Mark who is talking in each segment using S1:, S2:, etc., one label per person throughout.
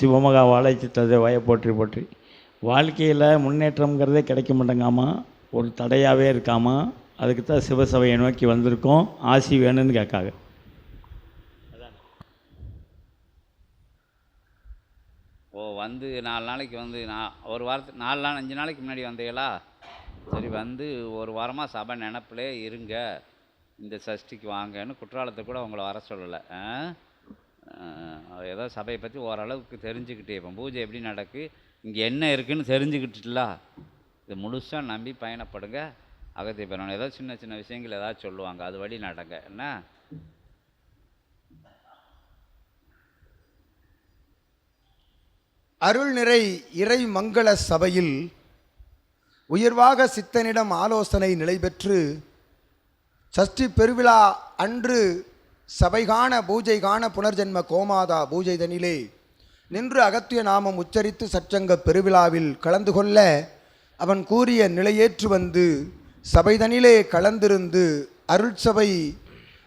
S1: சிவமகா வாழை சித்ததை வய போற்றி போற்றி. வாழ்க்கையில் முன்னேற்றம்ங்கிறதே கிடைக்க மாட்டேங்காமா? ஒரு தடையாகவே இருக்காமா? அதுக்கு தான் சிவசபையை நோக்கி வந்திருக்கோம். ஆசி வேணும்னு கேட்காங்க
S2: ஓ வந்து நாலு நாளைக்கு வந்து நான் ஒரு வாரத்துக்கு நாலு நாள் அஞ்சு நாளைக்கு முன்னாடி வந்தீங்களா? சரி வந்து ஒரு வாரமாக சபை நினப்பிலே இருங்க. இந்த சஷ்டிக்கு வாங்கன்னு குற்றாலத்தை கூட உங்களை வர சொல்லலை. ஆ? ஏதோ சபையை பற்றி ஓரளவுக்கு தெரிஞ்சுக்கிட்டே இப்போ பூஜை எப்படி நடக்கு இங்கே என்ன இருக்குன்னு தெரிஞ்சுக்கிட்டுல. இது முழுசாக நம்பி பயணப்படுங்க. அகத்திய பெறணும் ஏதோ சின்ன சின்ன விஷயங்கள் ஏதாவது சொல்லுவாங்க. அது வழி நடங்க. என்ன?
S3: அருள் நிறை இறை மங்கள சபையில் உயர்வாக சித்தனிடம் ஆலோசனை நிலைபெற்று சஷ்டி பெருவிழா அன்று சபைகான பூஜைகான புனர்ஜென்ம கோமாதா பூஜை தனிலே நின்று அகத்திய நாமம் உச்சரித்து சச்சங்க பெருவிழாவில் கலந்து கொள்ள அவன் கூறிய நிலையேற்று வந்து சபைதனிலே கலந்திருந்து அருட்சபை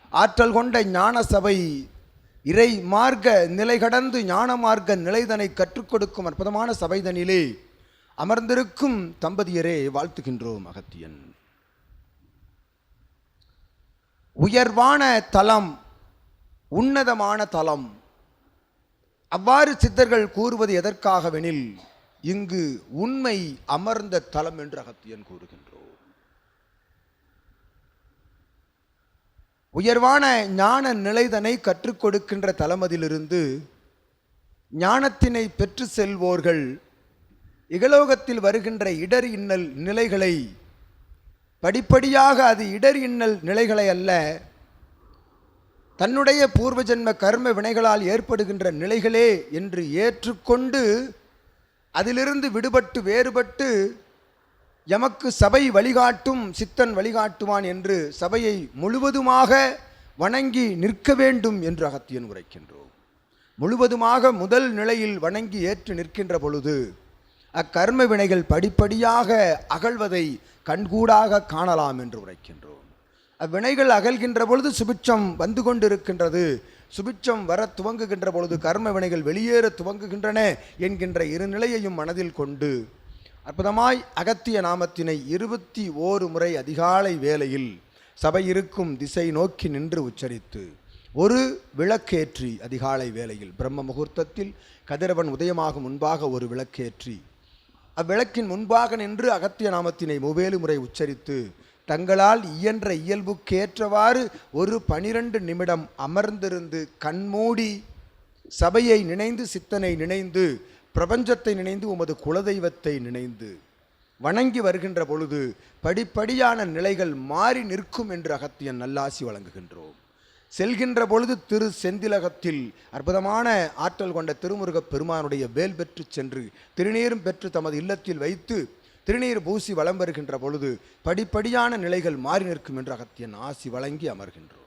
S3: ஆற்றல் கொண்ட ஞான சபை இறை மார்க்க நிலை கடந்து ஞான மார்க்க நிலைதனை கற்றுக் கொடுக்கும் அற்புதமான சபைதனிலே அமர்ந்திருக்கும் தம்பதியரே வாழ்த்துகின்றோம் அகத்தியன். உயர்வான தலம் உன்னதமான தலம். அவ்வாறு சித்தர்கள் கூறுவது எதற்காகவெனில் இங்கு உண்மை அமர்ந்த தலம் என்று அகத்தியன் கூறுகின்றோம். உயர்வான ஞான நிலைதனை கற்றுக் கொடுக்கின்ற தலமதிலிருந்து ஞானத்தினை பெற்று செல்வோர்கள் இகலோகத்தில் வருகின்ற இடர் இன்னல் நிலைகளை படிப்படியாக அது இடர் இன்னல் நிலைகளை அல்ல தன்னுடைய பூர்வ ஜென்ம கர்ம வினைகளால் ஏற்படுகின்ற நிலைகளே என்று ஏற்றுக்கொண்டு அதிலிருந்து விடுபட்டு வேறுபட்டு எமக்கு சபை வழிகாட்டும் சித்தன் வழிகாட்டுவான் என்று சபையை முழுவதுமாக வணங்கி நிற்க வேண்டும் என்று அகத்தியன் உரைக்கின்றோம். முழுவதுமாக முதல் நிலையில் வணங்கி ஏற்று நிற்கின்ற பொழுது அக்கர்ம வினைகள் படிப்படியாக அகழ்வதை கண்கூடாக காணலாம் என்று உரைக்கின்றோம். அவ்வினைகள் அகல்கின்ற பொழுது சுபிட்சம் வந்து கொண்டிருக்கின்றது. சுபிட்சம் வர துவங்குகின்ற பொழுது கர்ம வினைகள் வெளியேற துவங்குகின்றன என்கின்ற இரு நிலையையும் மனதில் கொண்டு அற்புதமாய் அகத்திய நாமத்தினை இருபத்தி ஓரு முறை அதிகாலை வேளையில் சபை இருக்கும் திசை நோக்கி நின்று உச்சரித்து ஒரு விளக்கேற்றி அதிகாலை வேளையில். பிரம்ம முகூர்த்தத்தில் கதிரவன் உதயமாகும் முன்பாக ஒரு விளக்கேற்றி. அவ்விளக்கின் முன்பாக நின்று அகத்திய நாமத்தினை மூவேலு முறை உச்சரித்து தங்களால் இயன்ற இயல்புக்கேற்றவாறு ஒரு பனிரெண்டு நிமிடம் அமர்ந்திருந்து கண்மூடி சபையை நினைந்து சித்தனை நினைந்து பிரபஞ்சத்தை நினைந்து உமது குலதெய்வத்தை நினைந்து வணங்கி வருகின்ற பொழுது படிப்படியான நிலைகள் மாறி நிற்கும் என்று அகத்தியன் நல்லாசி வழங்குகின்றோம். செல்கின்ற பொழுது திரு செந்திலகத்தில் அற்புதமான ஆற்றல் கொண்ட திருமுருகப் பெருமானுடைய வேல் பெற்று சென்று திருநீரும் பெற்று தமது இல்லத்தில் வைத்து திருநீர் பூசி வலம் வருகின்ற பொழுது படிப்படியான நிலைகள் மாறி நிற்கும் என்று அகத்தியன் ஆசி வழங்கி அமர்கின்றோம்